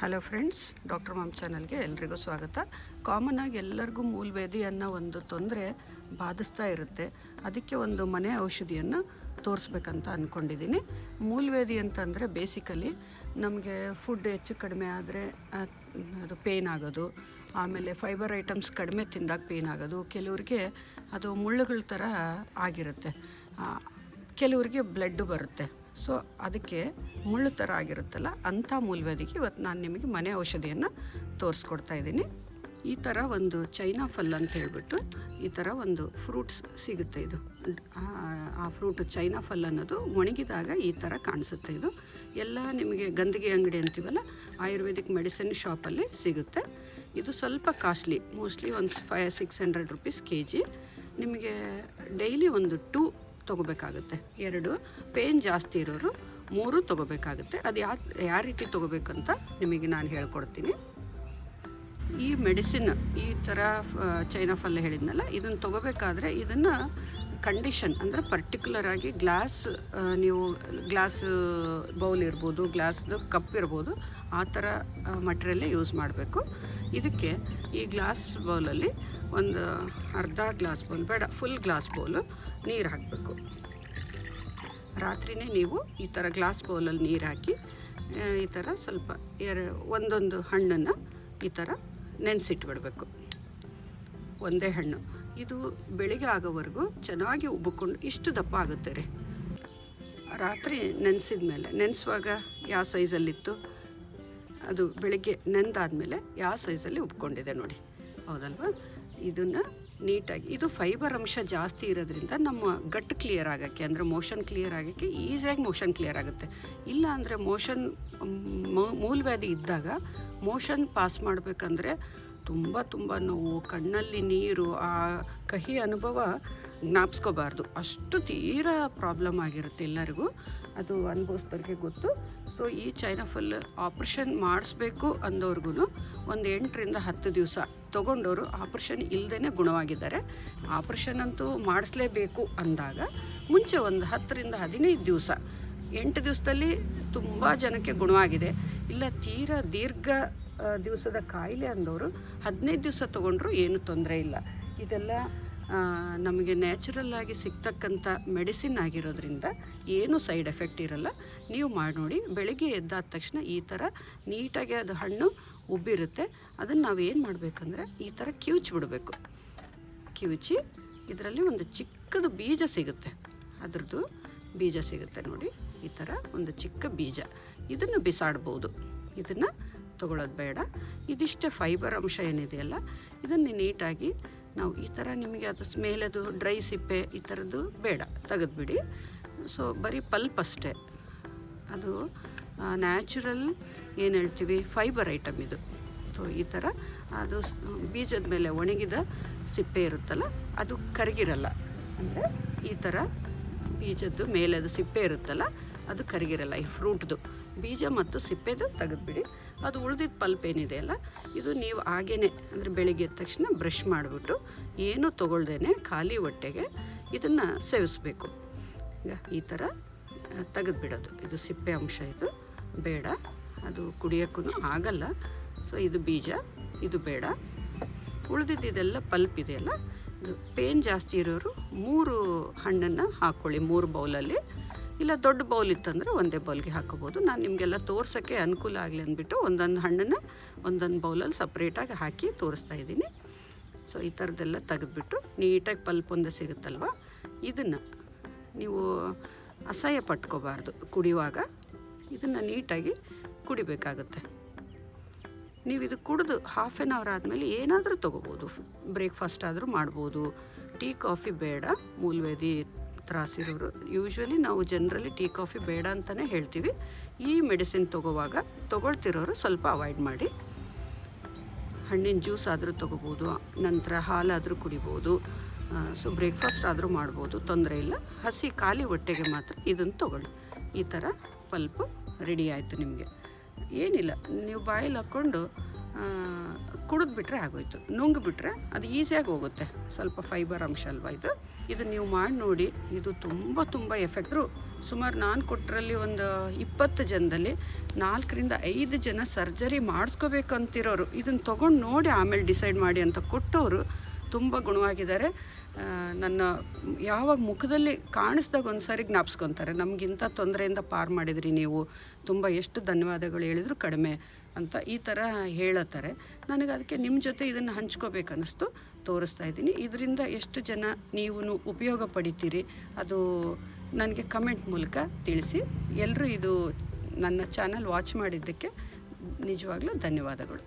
Hello friends doctor ma'am ಚಾನಲ್ಗೆ ಎಲ್ರಿಗೂ ಸ್ವಾಗತ. ಕಾಮನ್ ಆಗಿ ಎಲ್ಲರಿಗೂ ಮೂಲವೇದಿ ಅನ್ನೋ ಒಂದು ತೊಂದರೆ ಬಾಧಿಸ್ತಾ ಇರುತ್ತೆ. ಅದಕ್ಕೆ ಒಂದು ಮನೆ ಔಷಧಿಯನ್ನು ತೋರಿಸ್ಬೇಕಂತ ಅಂದ್ಕೊಂಡಿದ್ದೀನಿ ಮೂಲವೇದಿ ಅಂತಂದರೆ ಬೇಸಿಕಲಿ ನಮಗೆ ಫುಡ್ ಹೆಚ್ಚು ಕಡಿಮೆ ಆದರೆ ಅದು ಪೇಯ್ನ್ ಆಗೋದು. ಆಮೇಲೆ ಫೈಬರ್ ಐಟಮ್ಸ್ ಕಡಿಮೆ ತಿಂದಾಗ ಪೇಯ್ನ್ ಆಗೋದು. ಕೆಲವ್ರಿಗೆ ಅದು ಮುಳ್ಳುಗಳ ಥರ ಆಗಿರುತ್ತೆ. ಕೆಲವ್ರಿಗೆ ಬ್ಲಡ್ಡು ಬರುತ್ತೆ. ಸೊ ಅದಕ್ಕೆ ಮುಳ್ಳು ಥರ ಆಗಿರುತ್ತಲ್ಲ ಅಂಥ ಮೂಲವ್ಯಾಧಿಗೆ ಇವತ್ತು ನಾನು ನಿಮಗೆ ಮನೆ ಔಷಧಿಯನ್ನು ತೋರಿಸ್ಕೊಡ್ತಾ ಇದ್ದೀನಿ. ಈ ಥರ ಒಂದು ಚೈನಾ ಫಲ್ ಅಂತ ಹೇಳ್ಬಿಟ್ಟು ಈ ಥರ ಒಂದು ಫ್ರೂಟ್ಸ್ ಸಿಗುತ್ತೆ ಇದು. ಆ- ಫ್ರೂಟ್ ಚೈನಾ ಫಲ್ ಅನ್ನೋದು ಒಣಗಿದಾಗ ಈ ಥರ ಕಾಣಿಸುತ್ತೆ ಇದು. ಎಲ್ಲ ನಿಮಗೆ ಗಂದಿಗೆ ಅಂಗಡಿ ಅಂತೀವಲ್ಲ, ಆಯುರ್ವೇದಿಕ್ ಮೆಡಿಸಿನ್ ಶಾಪಲ್ಲಿ ಸಿಗುತ್ತೆ. ಇದು ಸ್ವಲ್ಪ ಕಾಸ್ಟ್ಲಿ, ಮೋಸ್ಟ್ಲಿ ಒಂದು five six hundred rupees K G ನಿಮಗೆ ಡೈಲಿ ಒಂದು ಟೂ ತೊಗೋಬೇಕಾಗುತ್ತೆ. ಎರಡು, ಪೇನ್ ಜಾಸ್ತಿ ಇರೋರು ಮೂರು ತೊಗೋಬೇಕಾಗುತ್ತೆ. ಅದು ಯಾವ ಯಾವ ರೀತಿ ತೊಗೋಬೇಕಂತ ನಿಮಗೆ ನಾನು ಹೇಳ್ಕೊಡ್ತೀನಿ. ಈ ಮೆಡಿಸಿನ್, ಈ ಥರ ಚೈನಾ ಫಲ್ಲ ಹೇಳಿದ್ನಲ್ಲ, ಇದನ್ನು ತೊಗೋಬೇಕಾದ್ರೆ ಇದನ್ನು ಕಂಡೀಷನ್, ಅಂದರೆ ಪರ್ಟಿಕ್ಯುಲರ್ ಆಗಿ ಗ್ಲಾಸ್ ನೀವು ಗ್ಲಾಸ್ ಬೌಲ್ ಇರ್ಬೋದು, ಗ್ಲಾಸ್ದು ಕಪ್ ಇರ್ಬೋದು, ಆ ಥರ ಮಟ್ರಿಯಲ್ಲೇ ಯೂಸ್ ಮಾಡಬೇಕು. ಇದಕ್ಕೆ ಈ ಗ್ಲಾಸ್ ಬೌಲಲ್ಲಿ ಒಂದು ಅರ್ಧ ಗ್ಲಾಸ್ ಬೌಲ್, ಬೇಡ ಫುಲ್ ಗ್ಲಾಸ್ ಬೌಲು ನೀರು ಹಾಕಬೇಕು. ರಾತ್ರಿನೇ ನೀವು ಈ ಥರ ಗ್ಲಾಸ್ ಬೌಲಲ್ಲಿ ನೀರು ಹಾಕಿ ಈ ಥರ ಸ್ವಲ್ಪ ಎರ, ಒಂದೊಂದು ಹಣ್ಣನ್ನು ಈ ಥರ ನೆನೆಸಿಟ್ಬಿಡ್ಬೇಕು. ಒಂದೇ ಹಣ್ಣು. ಇದು ಬೆಳಿಗ್ಗೆ ಆಗೋವರೆಗೂ ಚೆನ್ನಾಗಿ ಉಬ್ಬಿಕೊಂಡು ಇಷ್ಟು ದಪ್ಪ ಆಗುತ್ತೆ ರೀ. ರಾತ್ರಿ ನೆನೆಸಿದ ಮೇಲೆ ನೆನೆಸುವಾಗ ಯಾವ ಸೈಜಲ್ಲಿತ್ತು ಅದು ಬೆಳಿಗ್ಗೆ ನೆಂದಾದಮೇಲೆ ಯಾವ ಸೈಜಲ್ಲಿ ಉಬ್ಕೊಂಡಿದೆ ನೋಡಿ. ಹೌದಲ್ವಾ? ಇದನ್ನು ನೀಟಾಗಿ. ಇದು ಫೈಬರ್ ಅಂಶ ಜಾಸ್ತಿ ಇರೋದ್ರಿಂದ ನಮ್ಮ ಗಟ್ ಕ್ಲಿಯರ್ ಆಗೋಕ್ಕೆ, ಅಂದರೆ ಮೋಷನ್ ಕ್ಲಿಯರ್ ಆಗೋಕ್ಕೆ ಈಸಿಯಾಗಿ ಮೋಷನ್ ಕ್ಲಿಯರ್ ಆಗುತ್ತೆ. ಇಲ್ಲ ಅಂದರೆ ಮೋಷನ್ ಮೂಲವ್ಯಾಧಿ ಇದ್ದಾಗ ಮೋಷನ್ ಪಾಸ್ ಮಾಡಬೇಕಂದ್ರೆ ತುಂಬ ತುಂಬ ನೋವು, ಕಣ್ಣಲ್ಲಿ ನೀರು, ಆ ಕಹಿ ಅನುಭವ ಜ್ಞಾಪಿಸ್ಕೋಬಾರ್ದು. ಅಷ್ಟು ತೀರಾ ಪ್ರಾಬ್ಲಮ್ ಆಗಿರುತ್ತೆ ಎಲ್ಲರಿಗೂ. ಅದು ಅನುಭವಿಸ್ದವ್ರಿಗೆ ಗೊತ್ತು. ಸೊ ಈ ಚೈನಾ ಫುಲ್ ಆಪ್ರೇಷನ್ ಮಾಡಿಸ್ಬೇಕು ಅಂದವ್ರಿಗೂ ಒಂದು ಎಂಟರಿಂದ ಹತ್ತು ದಿವಸ ತೊಗೊಂಡವರು ಆಪ್ರೇಷನ್ ಇಲ್ಲದೇ ಗುಣವಾಗಿದ್ದಾರೆ. ಆಪ್ರೇಷನ್ ಅಂತೂ ಮಾಡಿಸ್ಲೇಬೇಕು ಅಂದಾಗ ಮುಂಚೆ ಒಂದು ಹತ್ತರಿಂದ ಹದಿನೈದು ದಿವಸ, ಎಂಟು ದಿವಸದಲ್ಲಿ ತುಂಬ ಜನಕ್ಕೆ ಗುಣವಾಗಿದೆ. ಇಲ್ಲ, ತೀರ ದೀರ್ಘ ದಿವಸದ ಕಾಯಿಲೆ ಅಂದವರು ಹದಿನೈದು ದಿವಸ ತೊಗೊಂಡ್ರು ಏನು ತೊಂದರೆ ಇಲ್ಲ. ಇದೆಲ್ಲ ನಮಗೆ ನ್ಯಾಚುರಲ್ ಆಗಿ ಸಿಗ್ತಕ್ಕಂಥ ಮೆಡಿಸಿನ್ ಆಗಿರೋದ್ರಿಂದ ಏನು ಸೈಡ್ ಎಫೆಕ್ಟ್ ಇರಲ್ಲ. ನೀವು ಮಾಡಿ ನೋಡಿ, ಬೆಳಿಗ್ಗೆ ಎದ್ದಾದ ತಕ್ಷಣ ಈ ಥರ ನೀಟಾಗಿ ಅದು ಹಣ್ಣು ಉಬ್ಬಿರುತ್ತೆ. ಅದನ್ನು ನಾವು ಏನು ಮಾಡಬೇಕಂದ್ರೆ ಈ ಥರ ಕಿವುಚಿ ಬಿಡಬೇಕು. ಕಿವುಚಿ ಇದರಲ್ಲಿ ಒಂದು ಚಿಕ್ಕದು ಬೀಜ ಸಿಗುತ್ತೆ. ಅದರದ್ದು ಬೀಜ ಸಿಗುತ್ತೆ ನೋಡಿ. ಈ ಥರ ಒಂದು ಚಿಕ್ಕ ಬೀಜ. ಇದನ್ನು ಬಿಸಾಡ್ಬೋದು. ಇದನ್ನು ತಗೊಳ್ಳೋದು ಬೇಡ. ಇದಿಷ್ಟೇ ಫೈಬರ್ ಅಂಶ ಏನಿದೆಯಲ್ಲ, ಇದನ್ನು ನೀಟಾಗಿ ನಾವು ಈ ಥರ ನಿಮಗೆ ಅದು ಸ್ಮೇಲದು ಡ್ರೈ ಸಿಪ್ಪೆ ಈ ಥರದ್ದು ಬೇಡ. ತೆಗೆದುಬಿಡಿ. ಸೊ ಬರೀ ಪಲ್ಪ್ ಅಷ್ಟೇ. ಅದು ನ್ಯಾಚುರಲ್ ಏನು ಹೇಳ್ತೀವಿ? ಫೈಬರ್ ಐಟಮ್ ಇದು. ಸೊ ಈ ಥರ ಅದು ಬೀಜದ ಮೇಲೆ ಒಣಗಿದ ಸಿಪ್ಪೆ ಇರುತ್ತಲ್ಲ, ಅದು ಕರಗಿರಲ್ಲ. ಅಂದರೆ ಈ ಥರ ಬೀಜದ್ದು ಮೇಲೆ ಅದು ಸಿಪ್ಪೆ ಇರುತ್ತಲ್ಲ, ಅದು ಕರಗಿರಲ್ಲ, ಈ ಫ್ರೂಟ್ದು. ಬೀಜ ಮತ್ತು ಸಿಪ್ಪೆದು ತೆಗೆದುಬಿಡಿ ಅದು ಉಳಿದಿದ್ದ ಪಲ್ಪ್ ಏನಿದೆಯಲ್ಲ ಇದು ನೀವು ಹಾಗೇನೆ ಅಂದರೆ ಬೆಳಿಗ್ಗೆ ಎದ್ದ ತಕ್ಷಣ ಬ್ರಷ್ ಮಾಡಿಬಿಟ್ಟು ಏನೂ ತೊಗೊಳ್ದೇನೆ ಖಾಲಿ ಹೊಟ್ಟೆಗೆ ಇದನ್ನು ಸೇವಿಸಬೇಕು. ಈಗ ಈ ಥರ ತೆಗೆದುಬಿಡೋದು ಇದು ಸಿಪ್ಪೆ ಅಂಶ ಇದು. ಬೇಡ. ಅದು ಕುಡಿಯೋಕ್ಕೂ ಆಗಲ್ಲ. ಸೊ ಇದು ಬೀಜ, ಇದು ಬೇಡ. ಉಳಿದಿದ್ದು ಇದೆಲ್ಲ ಪಲ್ಪ್ ಇದೆಯಲ್ಲ ಇದು ಪೇನ್ ಜಾಸ್ತಿ ಇರೋರು ಮೂರು ಹಣ್ಣನ್ನು ಹಾಕ್ಕೊಳ್ಳಿ ಮೂರು ಬೌಲಲ್ಲಿ. ಇಲ್ಲ ದೊಡ್ಡ ಬೌಲ್ ಇತ್ತಂದರೆ ಒಂದೇ ಬೌಲ್ಗೆ ಹಾಕೋಬೋದು. ನಾನು ನಿಮಗೆಲ್ಲ ತೋರ್ಸೋಕ್ಕೆ ಅನುಕೂಲ ಆಗಲಿ ಅಂದ್ಬಿಟ್ಟು ಒಂದೊಂದು ಹಣ್ಣನ್ನು ಒಂದೊಂದು ಬೌಲಲ್ಲಿ ಸಪ್ರೇಟಾಗಿ ಹಾಕಿ ತೋರಿಸ್ತಾ ಇದ್ದೀನಿ. ಸೊ ಈ ಥರದ್ದೆಲ್ಲ ತೆಗೆದ್ಬಿಟ್ಟು ನೀಟಾಗಿ ಪಲ್ಪ್ ಒಂದು ಸಿಗುತ್ತಲ್ವ? ಇದನ್ನು ನೀವು ಅಸಹ್ಯ ಪಟ್ಕೋಬಾರ್ದು ಕುಡಿಯುವಾಗ. ಇದನ್ನು ನೀಟಾಗಿ ಕುಡಿಬೇಕಾಗುತ್ತೆ. ನೀವು ಇದು ಕುಡಿದು ಹಾಫ್ ಆನ್ ಅವರ್ ಆದಮೇಲೆ ಏನಾದರೂ ತೊಗೋಬೋದು. ಬ್ರೇಕ್ಫಾಸ್ಟ್ ಆದರೂ ಮಾಡ್ಬೋದು. ಟೀ ಕಾಫಿ ಬೇಡ. ಮೂಲವೇದಿ ತ್ರಾಸಿರೋರು ಯೂಶ್ವಲಿ ನಾವು ಜನರಲಿ ಟೀ ಕಾಫಿ ಬೇಡ ಅಂತಲೇ ಹೇಳ್ತೀವಿ. ಈ ಮೆಡಿಸಿನ್ ತೊಗೋವಾಗ ತೊಗೊಳ್ತಿರೋರು ಸ್ವಲ್ಪ ಅವಾಯ್ಡ್ ಮಾಡಿ. ಹಣ್ಣಿನ ಜ್ಯೂಸ್ ಆದರೂ ತೊಗೋಬೋದು, ನಂತರ ಹಾಲಾದರೂ ಕುಡಿಬೋದು ಸೊ ಬ್ರೇಕ್ಫಾಸ್ಟ್ ಆದರೂ ಮಾಡ್ಬೋದು, ತೊಂದರೆ ಇಲ್ಲ. ಹಸಿ ಖಾಲಿ ಹೊಟ್ಟೆಗೆ ಮಾತ್ರ ಇದನ್ನು ತೊಗೊಳ್ಳಿ. ಈ ಥರ ಪಲ್ಪು ರೆಡಿ ಆಯಿತು ನಿಮಗೆ. ಏನಿಲ್ಲ, ನೀವು ಬಾಯಲ್ಲಿ ಹಾಕ್ಕೊಂಡು ಕುಡಿದ್ಬಿಟ್ರೆ ಆಗೋಯ್ತು. ನುಂಗ್ಬಿಟ್ರೆ ಅದು ಈಸಿಯಾಗಿ ಹೋಗುತ್ತೆ. ಸ್ವಲ್ಪ ಫೈಬರ್ ಅಂಶ ಅಲ್ವಾ ಇದು? ಇದು ನೀವು ಮಾಡಿ ನೋಡಿ, ಇದು ತುಂಬ ತುಂಬ ಎಫೆಕ್ಟ್ರು ಸುಮಾರು ನಾನು ಕೊಟ್ಟರಲ್ಲಿ ಒಂದು ಇಪ್ಪತ್ತು ಜನದಲ್ಲಿ ನಾಲ್ಕರಿಂದ ಐದು ಜನ ಸರ್ಜರಿ ಮಾಡಿಸ್ಕೋಬೇಕು ಅಂತಿರೋರು ಇದನ್ನು ತೊಗೊಂಡು ನೋಡಿ ಆಮೇಲೆ ಡಿಸೈಡ್ ಮಾಡಿ ಅಂತ ಕೊಟ್ಟವರು ತುಂಬ ಗುಣವಾಗಿದ್ದಾರೆ. ನನ್ನ ಯಾವಾಗ ಮುಖದಲ್ಲಿ ಕಾಣಿಸ್ದಾಗ ಒಂದು ಸಾರಿ ಜ್ಞಾಪಿಸ್ಕೊತಾರೆ, ನಮಗಿಂತ ತೊಂದರೆಯಿಂದ ಪಾರು ಮಾಡಿದ್ರಿ ನೀವು, ತುಂಬ ಎಷ್ಟು ಧನ್ಯವಾದಗಳು ಹೇಳಿದ್ರು ಕಡಿಮೆ ಅಂತ ಈ ಥರ ಹೇಳತ್ತಾರೆ. ನನಗೆ ಅದಕ್ಕೆ ನಿಮ್ಮ ಜೊತೆ ಇದನ್ನು ಹಂಚ್ಕೋಬೇಕು ಅನ್ನಿಸ್ತು ತೋರಿಸ್ತಾ ಇದ್ದೀನಿ. ಇದರಿಂದ ಎಷ್ಟು ಜನ ನೀವು ಉಪಯೋಗ ಪಡಿತೀರಿ ಅದು ನನಗೆ ಕಮೆಂಟ್ ಮೂಲಕ ತಿಳಿಸಿ. ಎಲ್ಲರೂ ಇದು ನನ್ನ ಚಾನಲ್ ವಾಚ್ ಮಾಡಿದ್ದಕ್ಕೆ ನಿಜವಾಗ್ಲೂ ಧನ್ಯವಾದಗಳು.